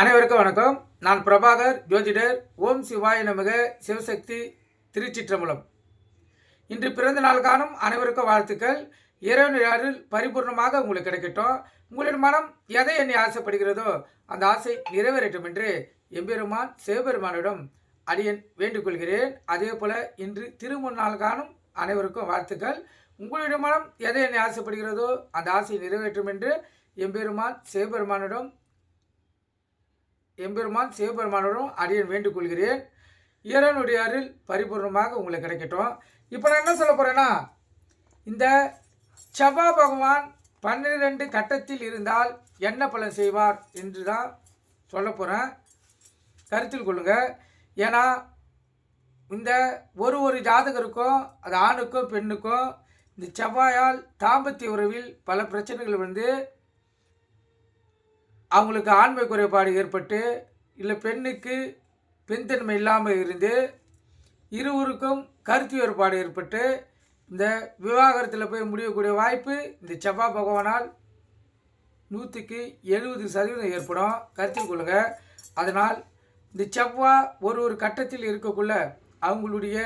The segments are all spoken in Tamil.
அனைவருக்கும் வணக்கம். நான் பிரபாகர் ஜோதிடர் ஓம் சிவாய நமக சிவசக்தி திருச்சிற்றம்பலம். இன்று பிறந்த நாள் காணும் அனைவருக்கும் வாழ்த்துக்கள். இறைவன் பரிபூர்ணமாக உங்களுக்கு கிடைக்கட்டும். உங்களின் மனம் எதை என்னை ஆசைப்படுகிறதோ அந்த ஆசை நிறைவேறட்டும் என்று எம்பெருமான் சிவபெருமானிடம் அடியன் வேண்டுகொள்கிறேன் அதே போல இன்று திருமுன்னாள் காணும் அனைவருக்கும் வாழ்த்துக்கள். உங்களுடைய மனம் எதை என்னை ஆசைப்படுகிறதோ அந்த ஆசை நிறைவேற்றும் என்று எம்பெருமான் சிவபெருமானிடம் எம்பெருமான் சிவபெருமானோடும் அடியன் வேண்டிக் கொள்கிறேன் இறைவனுடைய அருள் பரிபூர்ணமாக உங்களுக்கு கிடைக்கட்டும். இப்போ நான் என்ன சொல்ல போகிறேன்னா இந்த செவ்வா பகவான் பன்னிரெண்டு கட்டத்தில் இருந்தால் என்ன பலன் செய்வார் என்று தான் சொல்ல போகிறேன் கருத்தில் கொள்ளுங்கள் ஏன்னா இந்த ஒரு ஒரு ஜாதகருக்கும் அது ஆணுக்கும் பெண்ணுக்கும் இந்த செவ்வாயால் தாம்பத்திய உறவில் பல பிரச்சனைகள் வந்து அவங்களுக்கு ஆண்மை குறைபாடு ஏற்பட்டு இல்லை பெண்ணுக்கு பெண்தன்மை இல்லாமல் இருந்து இருவருக்கும் கருத்து வேறுபாடு ஏற்பட்டு இந்த விவாகரத்தில் போய் முடியக்கூடிய வாய்ப்பு இந்த செவ்வாய் பகவானால் நூற்றுக்கு எழுபது சதவீதம் ஏற்படும். கருத்தில் கொள்ளுங்கள் அதனால் இந்த செவ்வாய் ஒரு ஒரு கட்டத்தில் இருக்கக்குள்ள அவங்களுடைய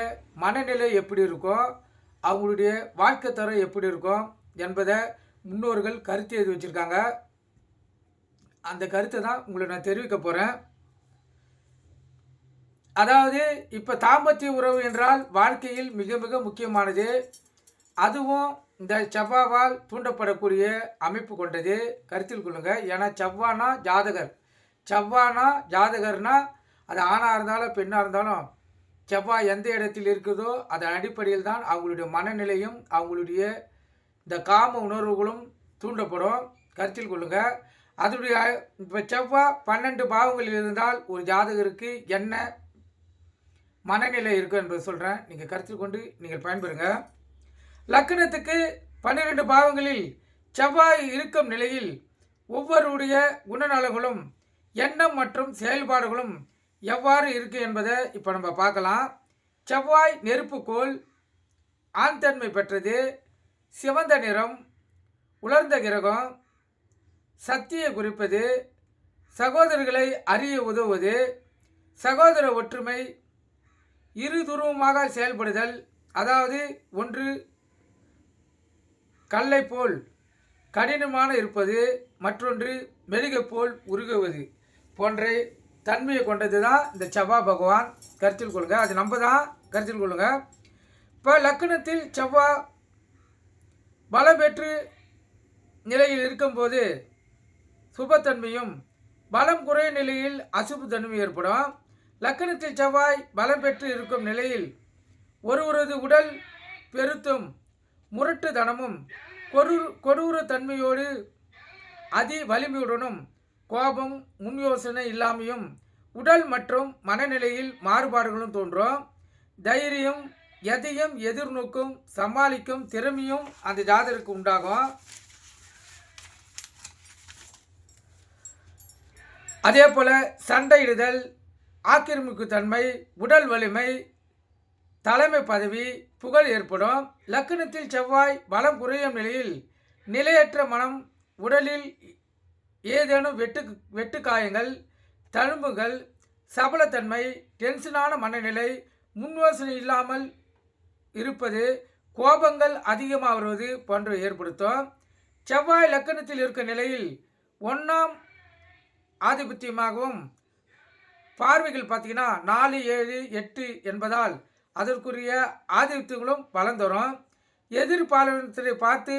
மனநிலை எப்படி இருக்கும் அவங்களுடைய வாழ்க்கை தரம் எப்படி இருக்கும் என்பதை முன்னோர்கள் கருத்து எழுதி வச்சுருக்காங்க. அந்த கருத்தை தான் உங்களை நான் தெரிவிக்க போகிறேன் அதாவது இப்போ தாம்பத்திய உறவு என்றால் வாழ்க்கையில் மிக மிக முக்கியமானது. அதுவும் இந்த செவ்வாவால் தூண்டப்படக்கூடிய அமைப்பு கொண்டது. கருத்தில் கொள்ளுங்கள் ஏன்னா செவ்வானா ஜாதகர். செவ்வானா ஜாதகர்னா அது ஆணாக இருந்தாலும் பெண்ணாக இருந்தாலும் செவ்வாய் எந்த இடத்தில் இருக்குதோ அதன் அடிப்படையில் தான் அவங்களுடைய மனநிலையும் அவங்களுடைய இந்த காம உணர்வுகளும் தூண்டப்படும். கருத்தில் கொள்ளுங்கள் அதனுடைய இப்போ செவ்வாய் பன்னெண்டு பாவங்கள் இருந்தால் ஒரு ஜாதகருக்கு என்ன மனநிலை இருக்கும் என்பதை சொல்கிறேன் நீங்கள் கருத்தில் கொண்டு நீங்கள் பயன்பெறுங்க. லக்கணத்துக்கு பன்னிரெண்டு பாவங்களில் செவ்வாய் இருக்கும் நிலையில் ஒவ்வொருடைய குணநலங்களும் எண்ணம் மற்றும் செயல்பாடுகளும் எவ்வாறு இருக்கு என்பதை இப்போ நம்ம பார்க்கலாம். செவ்வாய் நெருப்புக்கோள் ஆண் தன்மை பெற்றது. சிவந்த நிறம் உலர்ந்த கிரகம் சக்தியை குறிப்பது சகோதரர்களை அறிய உதவுவது சகோதர ஒற்றுமை இருதுருவமாக செயல்படுதல் அதாவது ஒன்று கல்லை போல் கடினமான இருப்பது மற்றொன்று மெழுகை போல் உருகுவது போன்ற தன்மையை கொண்டது தான் இந்த செவ்வாய் பகவான். கருத்தில் கொள்ளுங்க அது நம்ம தான் கருத்தில் கொள்ளுங்க. இப்போ லக்கணத்தில் செவ்வாய் பலம் பெற்று நிலையில் இருக்கும்போது சுபத்தன்மையும் பலம் குறைய நிலையில் அசுப தன்மை ஏற்படும். லக்கணத்தில் செவ்வாய் பலம் பெற்று இருக்கும் நிலையில் ஒருவரது உடல் பெருத்தும் முரட்டுத்தனமும் கொரு கொடூர தன்மையோடு அதி வலிமையுடனும் கோபம் முன் யோசனை இல்லாமையும் உடல் மற்றும் மனநிலையில் மாறுபாடுகளும் தோன்றும். தைரியம் எதையும் எதிர்நோக்கும் சமாளிக்கும் திறமையும் அந்த ஜாதகருக்கு உண்டாகும். அதே போல் சண்டையிடுதல் ஆக்கிரமிப்பு தன்மை உடல் வலிமை தலைமை பதவி புகழ் ஏற்படும். லக்கணத்தில் செவ்வாய் பலம் குறையும் நிலையில் நிலையற்ற மனம் உடலில் ஏதேனும் வெட்டு வெட்டு காயங்கள் தழும்புகள் சபலத்தன்மை டென்ஷனான மனநிலை முன்வோசனை இல்லாமல் இருப்பது கோபங்கள் அதிகமாக வருவது போன்றவை ஏற்படுத்தும். செவ்வாய் லக்கணத்தில் இருக்க நிலையில் ஒன்றாம் ஆதிபத்தியமாகவும் பார்வைகள் பார்த்தீங்கன்னா நாலு ஏழு எட்டு என்பதால் அதற்குரிய ஆதிபத்தியங்களும் பலன் எதிர்பாலனத்தை பார்த்து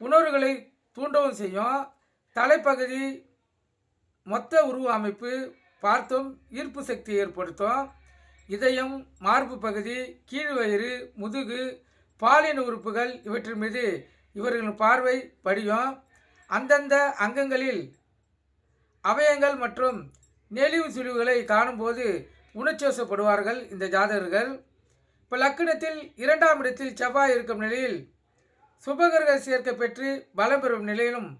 உணர்வுகளை தூண்டவும் செய்யும். தலைப்பகுதி மொத்த உருவ அமைப்பு பார்த்தும் ஈர்ப்பு சக்தி ஏற்படுத்தும். இதயம் மார்பு பகுதி கீழ்வயிறு முதுகு பாலின உறுப்புகள் இவற்றின் மீது இவர்களின் பார்வை படியும் அந்தந்த அங்கங்களில் அவயங்கள் மற்றும் நெளிவு சுழிவுகளை காணும்போது உணர்ச்சோசப்படுவார்கள் இந்த ஜாதகர்கள். இப்போ லக்கணத்தில் இரண்டாம் இடத்தில் செவ்வாய் இருக்கும் நிலையில் சுபகிரக சேர்க்கை பெற்று பலம் பெறும் நிலையிலும்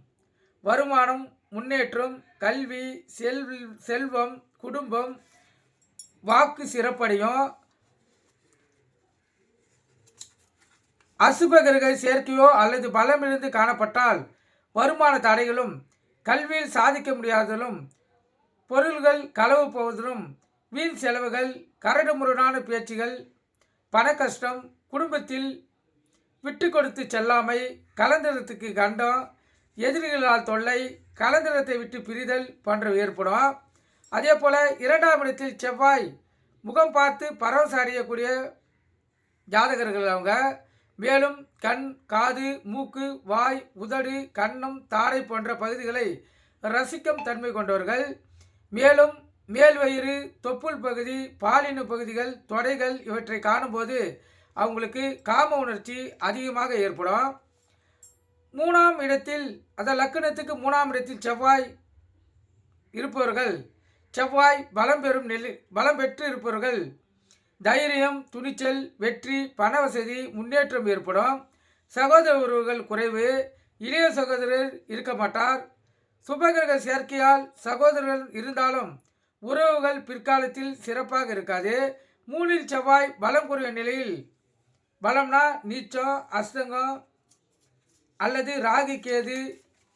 வருமானம் முன்னேற்றம் கல்வி செல் செல்வம் குடும்பம் வாக்கு சிறப்படையும். அசுபகிரக சேர்க்கையோ அல்லது பலமிருந்து காணப்பட்டால் வருமான தடைகளும் கல்வியில் சாதிக்க முடியாததிலும் பொருள்கள் களவு போவதிலும் வீண் செலவுகள் கரடு முரடான பேச்சுகள் பண கஷ்டம் குடும்பத்தில் விட்டு கொடுத்து செல்லாமை கலந்திரத்துக்கு கண்டம் எதிரிகளால் தொல்லை கலந்திரத்தை விட்டு பிரிதல் போன்றவை ஏற்படும். அதே போல் இரண்டாம் இடத்தில் செவ்வாய் முகம் பார்த்து பரவச அடையக்கூடிய ஜாதகர்கள் அவங்க. மேலும் கண் காது மூக்கு வாய் உதடு கன்னம் தாடை போன்ற பகுதிகளை ரசிக்கும் தன்மை கொண்டவர்கள். மேலும் மேல் வயிறு தொப்புள் பகுதி பாலின பகுதிகள் தொடைகள் இவற்றை காணும்போது அவங்களுக்கு காம உணர்ச்சி அதிகமாக ஏற்படும். மூணாம் இடத்தில் அந்த லக்கணத்துக்கு மூணாம் இடத்தில் செவ்வாய் இருப்பவர்கள் செவ்வாய் பலம் பெறும் நிலை பலம் பெற்று இருப்பவர்கள் தைரியம் துணிச்சல் வெற்றி பண வசதி முன்னேற்றம் ஏற்படும். சகோதர உறவுகள் குறைவு. இளைய சகோதரர் இருக்க மாட்டார். சுபகிரக சேர்க்கையால் சகோதரர்கள் இருந்தாலும் உறவுகள் பிற்காலத்தில் சிறப்பாக இருக்காது. மூணில் செவ்வாய் பலம் குறைய நிலையில் பலம்னா நீச்சம் அஸ்தங்கம் அல்லது ராகு கேது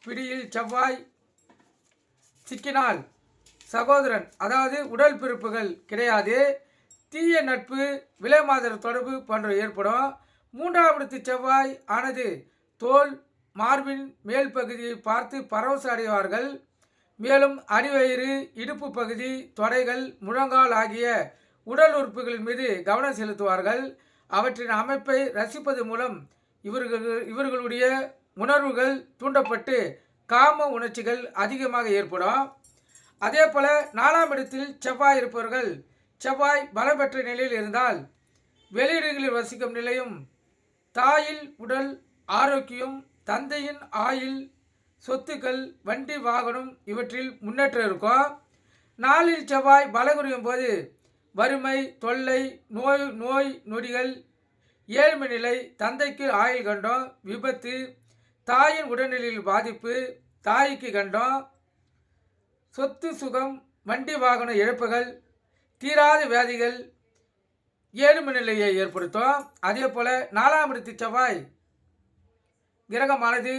பிடியில் செவ்வாய் சிக்கினால் சகோதரன் அதாவது உடல் பிறப்புகள் கிடையாது. தீய நட்பு விலைமாதர தொடர்பு போன்ற ஏற்படும். மூன்றாவது செவ்வாய் ஆனது தோல் மார்பின் மேல் பகுதியை பார்த்து பரவச அடைவார்கள். மேலும் அடிவயிறு இடுப்பு பகுதி தொடைகள் முழங்கால் ஆகிய உடல் உறுப்புகளின் மீது கவனம் செலுத்துவார்கள். அவற்றின் அமைப்பை ரசிப்பது மூலம் இவர்கள் இவர்களுடைய உணர்வுகள் தூண்டப்பட்டு காம உணர்ச்சிகள் அதிகமாக ஏற்படும். அதே போல் நாலாம் இடத்தில் செவ்வாய் இருப்பவர்கள் செவ்வாய் பலம் பெற்ற நிலையில் இருந்தால் வெளியிடங்களில் வசிக்கும் நிலையும் தாயில் உடல் ஆரோக்கியம் தந்தையின் ஆயில் சொத்துக்கள் வண்டி வாகனம் இவற்றில் முன்னேற்றம் இருக்கும் நாளில் செவ்வாய் பலகுறையும் போது வறுமை தொல்லை நோய் நோய் நொடிகள் ஏழ்மை நிலை தந்தைக்கு ஆயுள் கண்டம் விபத்து தாயின் உடல்நிலையில் பாதிப்பு தாய்க்கு கண்டம் சொத்து சுகம் வண்டி வாகன இழப்புகள் தீராத வியாதிகள் ஏழுமை நிலையை ஏற்படுத்தும். அதே போல் நாலாம் இடத்து செவ்வாய் கிரகமானது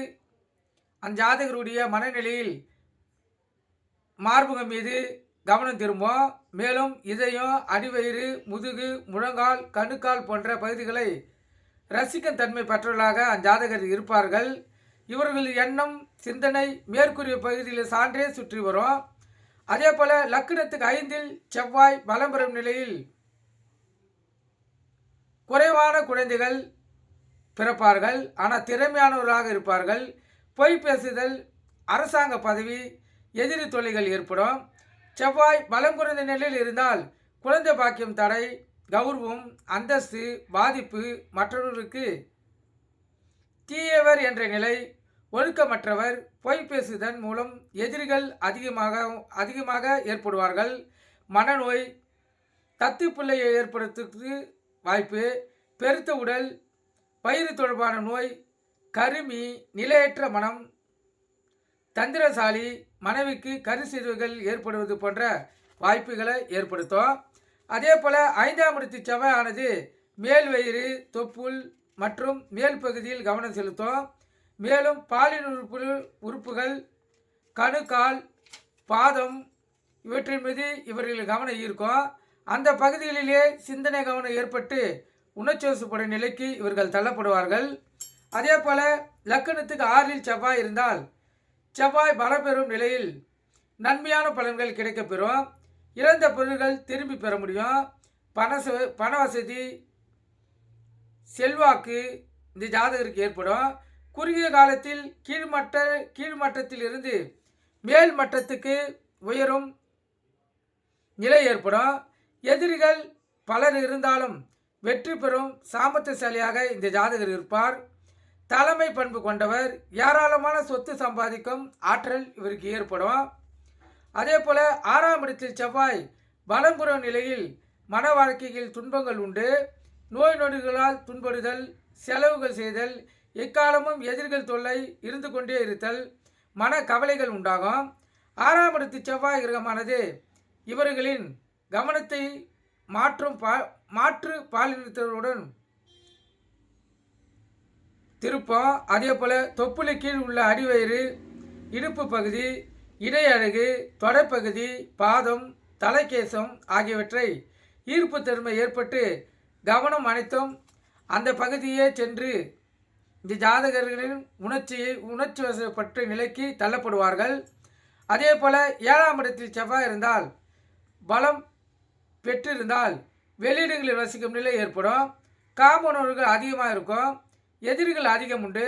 அந்த ஜாதகருடைய மனநிலையில் மார்புகம் மீது கவனம் திரும்பும். மேலும் இதயம் அடிவயிறு முதுகு முழங்கால் கணுக்கால் போன்ற பகுதிகளை ரசிக்கும் தன்மை பெற்றவர்களாக அஞ்சாதகர் இருப்பார்கள். இவர்கள் எண்ணம் சிந்தனை மேற்கூறிய பகுதியில் சான்றே சுற்றி வரும். அதே போல லக்னத்துக்கு ஐந்தில் செவ்வாய் பலம் பெறும் நிலையில் குறைவான குழந்தைகள் பிறப்பார்கள். ஆனால் திறமையானவர்களாக இருப்பார்கள். பொய் பேசுதல் அரசாங்க பதவி எதிரி தொல்லைகள் ஏற்படும். செவ்வாய் பலம் குறைந்த நிலையில் இருந்தால் குழந்தை பாக்கியம் தடை கௌரவம் அந்தஸ்து பாதிப்பு மற்றவர்களுக்கு தீயவர் என்ற நிலை ஒழுக்கமற்றவர் பொய் பேசுதன் மூலம் எதிரிகள் அதிகமாக அதிகமாக ஏற்படுவார்கள். மனநோய் தத்து பிள்ளையை ஏற்படுத்துக்கு வாய்ப்பு. பெருத்த உடல் பயிறு தொடர்பான நோய் கருமி நிலையற்ற மனம் தந்திரசாலி மனைவிக்கு கருசீர்வுகள் ஏற்படுவது போன்ற வாய்ப்புகளை ஏற்படுத்தும். அதே போல் ஐந்தாம் இடத்து செவ்வாயானது மேல் வயிறு தொப்புள் மற்றும் மேல் பகுதியில் கவனம் செலுத்தும். மேலும் பாலின் உறுப்பு உறுப்புகள் கணுக்கால் பாதம் இவற்றின் மீது இவர்கள் கவனம் ஈர்க்கும். அந்த பகுதிகளிலே சிந்தனை கவனம் ஏற்பட்டு உணர்ச்சிவசப்படும் நிலைக்கு இவர்கள் தள்ளப்படுவார்கள். அதே போல் லக்கணத்துக்கு ஆறில் செவ்வாய் இருந்தால் செவ்வாய் பலம் பெறும் நிலையில் நன்மையான பலன்கள் கிடைக்கப்பெறும் இழந்த பொருள்கள் திரும்பி பெற முடியும். பண பண வசதி செல்வாக்கு இந்த ஜாதகருக்கு ஏற்படும். குறுகிய காலத்தில் கீழ்மட்ட கீழ்மட்டத்தில் இருந்து மேல் மட்டத்துக்கு உயரும் நிலை ஏற்படும். எதிரிகள் பலர் இருந்தாலும் வெற்றி பெறும் சாமர்த்தியசாலியாக இந்த ஜாதகர் இருப்பார். தலைமை பண்பு கொண்டவர் ஏராளமான சொத்து சம்பாதிக்கும் ஆற்றல் இவருக்கு ஏற்படும். அதே போல் ஆறாம் இடத்தில் செவ்வாய் பலம்புற நிலையில் மன வாழ்க்கையில் துன்பங்கள் உண்டு. நோய் நொடிகளால் துன்படுதல் செலவுகள் செய்தல் எக்காலமும் எதிர்கள் தொல்லை இருந்து கொண்டே இருத்தல் மன கவலைகள் உண்டாகும். ஆறாம் இடத்து செவ்வாய் கிரகமானது இவர்களின் கவனத்தை மாற்றும் பா மாற்று பாலினத்தருடன் திருப்பம். அதே போல் தொப்புளை கீழ் உள்ள அடிவயிறு இடுப்பு பகுதி இடை அழகு தொடைப்பகுதி பாதம் தலைக்கேசம் ஆகியவற்றை ஈர்ப்பு தன்மை ஏற்பட்டு கவனம் அனைத்தும் அந்த பகுதியே சென்று இந்த ஜாதகர்களின் உணர்ச்சியை உணர்ச்சி வசப்பட்ட நிலைக்கு தள்ளப்படுவார்கள். அதே போல் ஏழாம் இடத்தில் செவ்வாய் இருந்தால் பலம் பெற்றிருந்தால் வெளியிடங்களில் வசிக்கும் நிலை ஏற்படும். காம்பனவர்கள் அதிகமாக இருக்கும். எதிரிகள் அதிகம் உண்டு.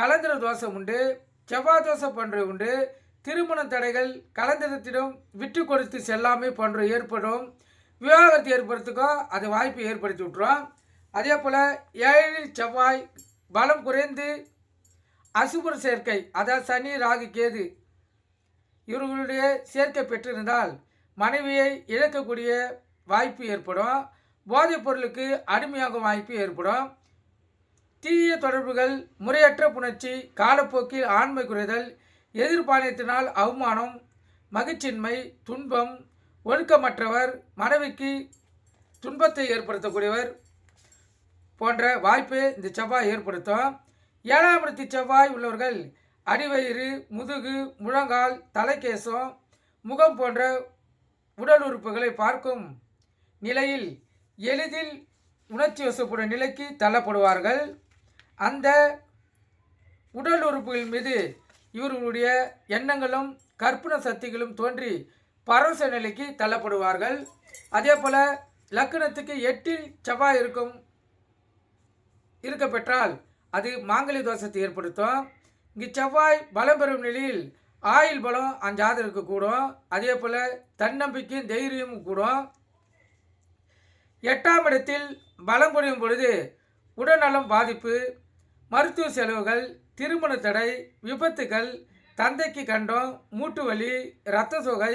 கலந்திர தோசம் உண்டு. செவ்வாய் தோசை போன்ற உண்டு. திருமண தடைகள் கலந்திரத்திடம் விட்டு கொடுத்து செல்லாமை போன்ற ஏற்படும். விவாகரத்து ஏற்படுறதுக்கும் அது வாய்ப்பை ஏற்படுத்தி விட்டுரும். அதே போல் ஏழில் செவ்வாய் பலம் குறைந்து அசுபர் சேர்க்கை அதாவது சனி ராகு கேது இவர்களுடைய சேர்க்கை பெற்றிருந்தால் மனைவியை இழக்கக்கூடிய வாய்ப்பு ஏற்படும். போதைப் பொருளுக்கு அடிமையாகும் வாய்ப்பு ஏற்படும். தீய தொடர்புகள் முறையற்ற புணர்ச்சி காலப்போக்கில் ஆண்மை குறைதல் எதிர்பாலியத்தினால் அவமானம் மகிழ்ச்சியின்மை துன்பம் ஒழுக்கமற்றவர் மனைவிக்கு துன்பத்தை ஏற்படுத்தக்கூடியவர் போன்ற வாய்ப்பை இந்த செவ்வாய் ஏற்படுத்தும். ஏழாம் இடத்து செவ்வாய் உள்ளவர்கள் அடிவயிறு முதுகு முழங்கால் தலைக்கேசம் முகம் போன்ற உடல் உறுப்புகளை பார்க்கும் நிலையில் எளிதில் உணர்ச்சி வசப்படும் நிலைக்கு தள்ளப்படுவார்கள். அந்த உடல் உறுப்புகள் மீது இவர்களுடைய எண்ணங்களும் கற்பனை சக்திகளும் தோன்றி பரவச நிலைக்கு தள்ளப்படுவார்கள். அதே போல் லக்கணத்துக்கு எட்டில் செவ்வாய் இருக்கும் இருக்க பெற்றால் அது மாங்கலி தோஷத்தை ஏற்படுத்தும். இங்கு செவ்வாய் பலம் பெறும் நிலையில் ஆயுள் பலம் அந்த ஜாதகருக்கு கூடும். அதே போல் தன்னம்பிக்கையும் தைரியமும் கூடும். எட்டாம் இடத்தில் பலம் குறையும் பொழுது உடல்நலம் பாதிப்பு மருத்துவ செலவுகள் திருமண தடை விபத்துகள் தந்தைக்கு கண்டம் மூட்டு வலி இரத்த சோகை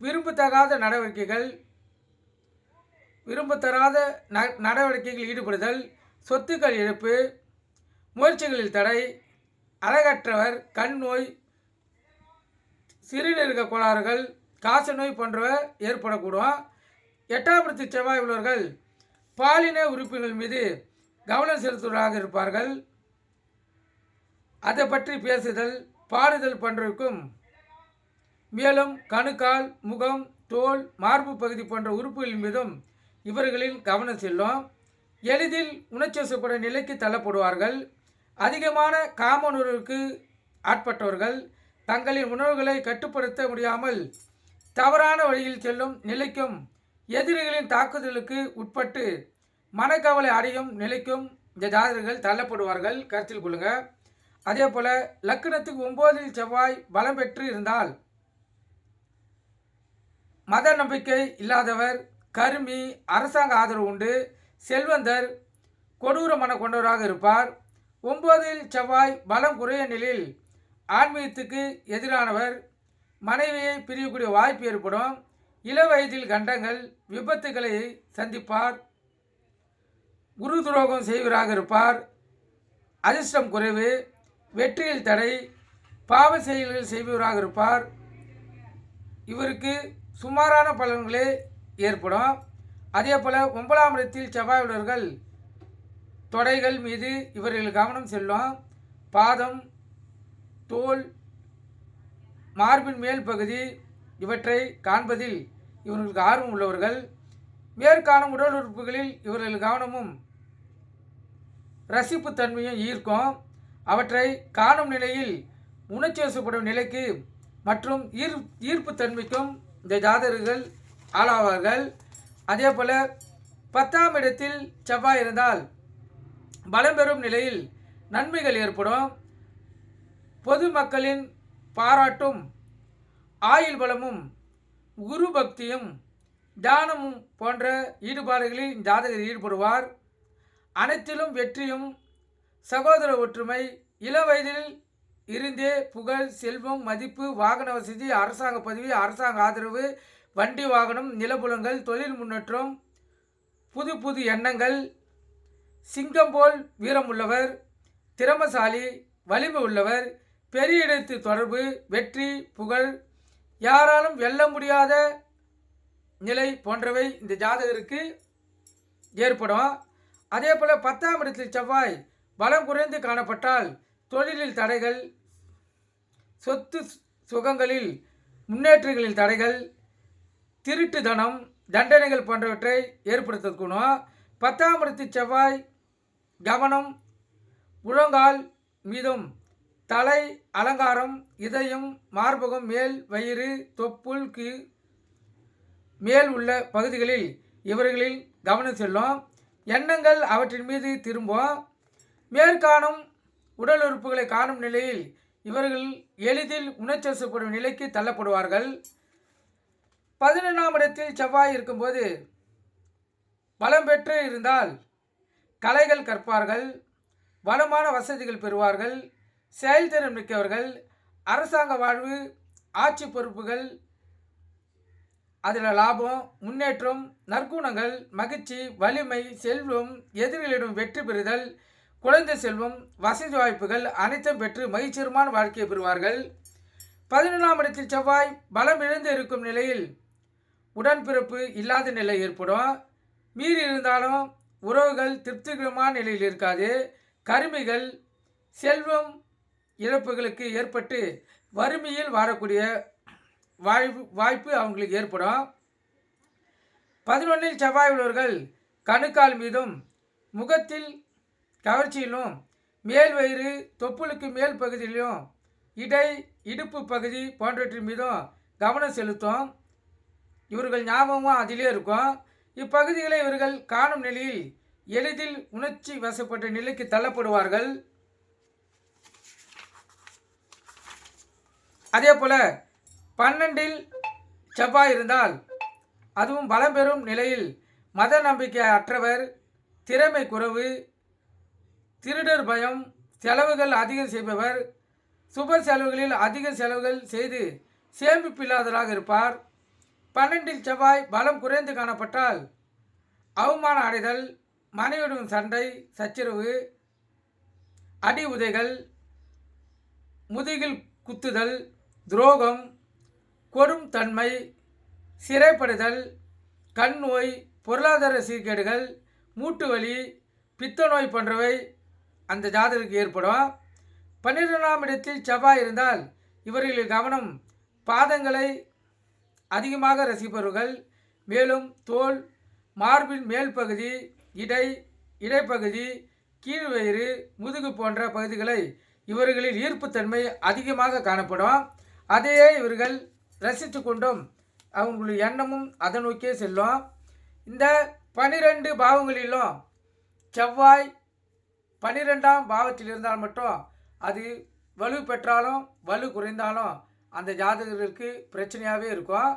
விரும்பத்தகாத நடவடிக்கைகள் விரும்பத்தராத ந நடவடிக்கைகள் ஈடுபடுதல் சொத்துக்கள் இழப்பு முயற்சிகளில் தடை அழகற்றவர் கண் நோய் சிறுநீரக கோளாறுகள் காச நோய் போன்றவை ஏற்படக்கூடும். எட்டாம் செவ்வாய் உள்ளவர்கள் பாலின உறுப்பினர்கள் மீது கவனம் செலுத்துவதாக இருப்பார்கள். அதை பற்றி பேசுதல் பாடுதல் போன்றவருக்கும் மேலும் கணுக்கால் முகம் தோல் மார்பு பகுதி போன்ற உறுப்புகளின் மீதும் இவர்களின் கவனம் செல்லும். எளிதில் உணர்ச்சிவசப்படும் நிலைக்கு தள்ளப்படுவார்கள். அதிகமான காம ஆட்பட்டவர்கள் தங்களின் உணர்வுகளை கட்டுப்படுத்த முடியாமல் தவறான வழியில் செல்லும் நிலைக்கும் எதிரிகளின் தாக்குதலுக்கு உட்பட்டு மனக்கவலை அடையும் நிலைக்கும் இந்த ஜாதகர்கள் தள்ளப்படுவார்கள். கருத்தில் கொள்ளுங்க. அதே போல் லக்கணத்துக்கு ஒம்போதில் செவ்வாய் பலம் பெற்று இருந்தால் மத நம்பிக்கை இல்லாதவர் கருமி அரசாங்க ஆதரவு உண்டு. செல்வந்தர் கொடூர மன கொண்டவராக இருப்பார். ஒன்பதில் செவ்வாய் பலம் குறைய நிலையில் ஆன்மீகத்துக்கு எதிரானவர். மனைவியை பிரியக்கூடிய வாய்ப்பு ஏற்படும். இள வயதில் கண்டங்கள் விபத்துகளை சந்திப்பார். குரு துரோகம் செய்வராக இருப்பார். அதிர்ஷ்டம் குறைவு வெற்றியில் தடை பாவ செயல்கள் செய்பவராக இருப்பார். இவருக்கு சுமாரான பலன்களே ஏற்படும். அதே போல் ஒன்பதாம் இடத்தில் செவ்வாய் உள்ளவர்கள் தொடைகள் மீது இவர்கள் கவனம் செல்லும். பாதம் தோல் மார்பின் மேல் பகுதி இவற்றை காண்பதில் இவர்களுக்கு ஆர்வம் உள்ளவர்கள். மேற்காணும் உடல் உறுப்புகளில் இவர்கள் கவனமும் ரசிப்புத்தன்மையும் ஈர்க்கும். அவற்றை காணும் நிலையில் உணர்ச்சி வசப்படும் நிலைக்கு மற்றும் ஈர் ஈர்ப்புத்தன்மைக்கும் இந்த ஜாதகர்கள் ஆளாவார்கள். அதே போல் பத்தாம் இடத்தில் செவ்வாய் இருந்தால் பலம் பெறும் நிலையில் நன்மைகள் ஏற்படும். பொதுமக்களின் பாராட்டும் ஆயுள் பலமும் குரு பக்தியும் தியானமும் போன்ற ஈடுபாடுகளில் ஜாதகர் ஈடுபடுவார். அனைத்திலும் வெற்றியும் சகோதர ஒற்றுமை இள வயதில் இருந்தே புகழ் செல்வம் மதிப்பு வாகன வசதி அரசாங்க பதவி அரசாங்க ஆதரவு வண்டி வாகனம் நிலபுலங்கள் தொழில் முன்னேற்றம் புது புது எண்ணங்கள் சிங்கம் போல் வீரமுள்ளவர் திறமசாலி வலிமை உள்ளவர் பெரிய இடத்து தொடர்பு வெற்றி புகழ் யாராலும் வெல்ல முடியாத நிலை போன்றவை இந்த ஜாதகருக்கு ஏற்படும். அதே போல் பத்தாம் இடத்தில் செவ்வாய் பலம் குறைந்து காணப்பட்டால் தொழிலில் தடைகள் சொத்து சுகங்களில் முன்னேற்றங்களில் தடைகள் திருட்டு தனம் தண்டனைகள் போன்றவற்றை ஏற்படுத்தக்கூடும் பத்தாம் இடத்து செவ்வாய் கவனம் முழங்கால் மீதும் தலை அலங்காரம் இதயம் மார்பகம் மேல் வயிறு தொப்புள் கீ மேல் உள்ள பகுதிகளில் இவர்களில் கவனம் செல்லும். எண்ணங்கள் அவற்றின் மீது திரும்பும். மேற்காணும் உடல் உறுப்புகளை காணும் நிலையில் இவர்கள் எளிதில் உணர்ச்சப்படும் நிலைக்கு தள்ளப்படுவார்கள். பதினொன்றாம் இடத்தில் செவ்வாய் இருக்கும்போது பலம் பெற்று இருந்தால் கலைகள் கற்பார்கள் வளமான வசதிகள் பெறுவார்கள் செயல்திறன் மிக்கவர்கள் அரசாங்க வாழ்வு ஆட்சி பொறுப்புகள் அதில் லாபம் முன்னேற்றம் நற்குணங்கள் மகிழ்ச்சி வலிமை செல்வம் எதிரிகளிடம் வெற்றி பெறுதல் குழந்தை செல்வம் வசதி வாய்ப்புகள் அனைத்தும் பெற்று மகிழ்ச்சியமான வாழ்க்கையை பெறுவார்கள். பதினொன்றாம் இடத்தில் செவ்வாய் பலம் இழந்து இருக்கும் நிலையில் உடன்பிறப்பு இல்லாத நிலை ஏற்படும். மீறி இருந்தாலும் உறவுகள் திருப்திகரமான நிலையில் இருக்காது. கருமிகள் செல்வம் இழப்புகளுக்கு ஏற்பட்டு வறுமையில் வாழக்கூடிய வாய்ப்பு வாய்ப்பு அவங்களுக்கு ஏற்படும். பதினொன்றில் செவ்வாய் உள்ளவர்கள் கணுக்கால் மீதும் முகத்தில் கவர்ச்சியிலும் மேல் வயிறு தொப்புளுக்கு மேல் பகுதியிலும் இடை இடுப்பு பகுதி போன்றவற்றின் மீதும் கவனம் செலுத்தும். இவர்கள் ஞாபகமும் அதிலே இருக்கும். இப்பகுதிகளை இவர்கள் காணும் நிலையில் எளிதில் உணர்ச்சி வசப்பட்ட நிலைக்கு தள்ளப்படுவார்கள். அதே போல பன்னெண்டில் செவ்வாய் இருந்தால் அதுவும் பலம் பெறும் நிலையில் மத நம்பிக்கை அற்றவர் திறமை குறைவு திருடர் பயம் செலவுகள் அதிகம் செய்பவர் சுப செலவுகளில் அதிக செலவுகள் செய்து சேமிப்பில்லாதவராக இருப்பார். பன்னெண்டில் செவ்வாய் பலம் குறைந்து காணப்பட்டால் அவமானம் அடைதல் மனைவியுடன் சண்டை சச்சரவு அடி உதைகள் முதுகில் குத்துதல் துரோகம் கொடும் தன்மை சிறைப்படுதல் கண் நோய் பொருளாதார சீர்கேடுகள் மூட்டு வலி பித்த நோய் போன்றவை அந்த ஜாதகருக்கு ஏற்படும். பன்னிரெண்டாம் இடத்தில் செவ்வாய் இருந்தால் இவர்களின் கவனம் பாதங்களை அதிகமாக ரசிப்பவர்கள் மேலும் தோல் மார்பின் மேல் பகுதி இடை இடைப்பகுதி கீழ்வயிறு முதுகு போன்ற பகுதிகளை இவர்களில் ஈர்ப்புத்தன்மை அதிகமாக காணப்படும். அதையே இவர்கள் ரசித்து கொண்டும் அவங்களுடைய எண்ணமும் அதை நோக்கியே செல்லும். இந்த பனிரெண்டு பாவங்களிலும் செவ்வாய் பனிரெண்டாம் பாவத்தில் இருந்தால் மட்டும் அது வலு பெற்றாலும் வலு குறைந்தாலும் அந்த ஜாதகர்களுக்கு பிரச்சனையாகவே இருக்கும்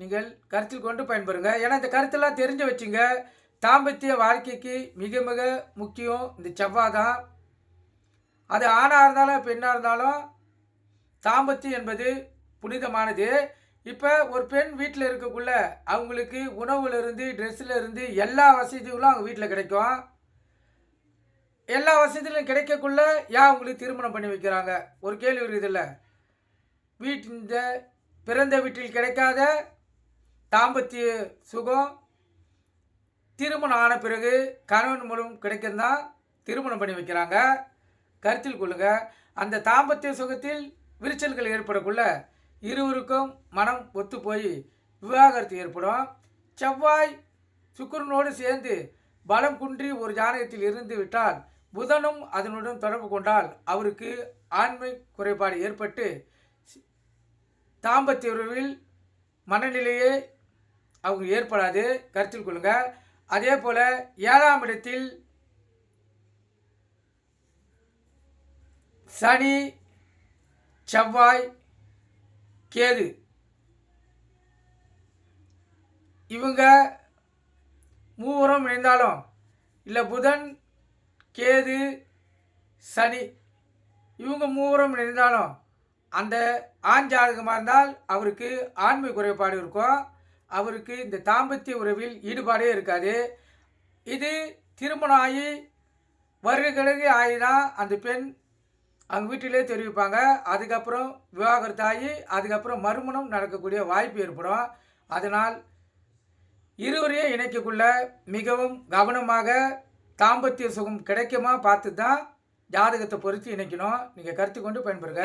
நீங்கள் கருத்தில் கொண்டு பயன்பெறுங்க. ஏன்னா இந்த கருத்தெல்லாம் தெரிஞ்சு வச்சுங்க. தாம்பத்திய வாழ்க்கைக்கு மிக மிக முக்கியம் இந்த செவ்வாய் தான் அது ஆணாக இருந்தாலும் பெண்ணாக இருந்தாலும் தாம்பத்தியம் என்பது புனிதமானது. இப்போ ஒரு பெண் வீட்டில் இருக்கக்குள்ள அவங்களுக்கு உணவுலேருந்து ட்ரெஸ்ஸிலேருந்து எல்லா வசதிகளும் அவங்க வீட்டில் கிடைக்கும். எல்லா வசதிகளும் கிடைக்கக்குள்ள ஏன் அவங்களுக்கு திருமணம் பண்ணி வைக்கிறாங்க? ஒரு கேள்வி இருக்குது இல்லை? இந்த பிறந்த வீட்டில் கிடைக்காத தாம்பத்திய சுகம் திருமணம் ஆன பிறகு கணவன் மூலம் கிடைக்கும்தான் திருமணம் பண்ணி வைக்கிறாங்க. கருத்தில் கொள்ளுங்க. அந்த தாம்பத்திய சுகத்தில் விரிச்சல்கள் ஏற்படக்குள்ள இருவருக்கும் மனம் ஒத்து போய் விவாகரத்து ஏற்படும். செவ்வாய் சுக்கரனோடு சேர்ந்து பலம் குன்றி ஒரு ஜானகத்தில் இருந்து விட்டால் புதனும் அதனுடன் தொடர்பு கொண்டால் அவருக்கு ஆண்மை குறைபாடு ஏற்பட்டு தாம்பத்திய உறவில் மனநிலையே அவங்க ஏற்படாது. கருத்தில் கொள்ளுங்கள் அதே போல் ஏழாம் இடத்தில் சனி செவ்வாய் கேது. இவங்க மூவரும் இணைந்தாலும் இல்லை புதன் கேது சனி இவங்க மூவரும் இணைந்தாலும் அந்த ஆண் ஜாதகமாக இருந்தால் அவருக்கு ஆண்மை குறைபாடு இருக்கும் அவருக்கு இந்த தாம்பத்திய உறவில் ஈடுபாடே இருக்காது. இது திருமணம் ஆகி வருடங்களுக்கு ஆகிதான் அந்த பெண் அவங்க வீட்டிலே தெரிவிப்பாங்க. அதுக்கப்புறம் விவாகரத்து ஆகி அதுக்கப்புறம் மறுமணம் நடக்கக்கூடிய வாய்ப்பு ஏற்படும். அதனால் இருவரையும் இணைக்கக்குள்ள மிகவும் கவனமாக தாம்பத்திய சுகம் கிடைக்குமா பார்த்து தான் ஜாதகத்தை பொறுத்து இணைக்கணும். நீங்கள் கருத்து கொண்டு பயன்பெறுங்க.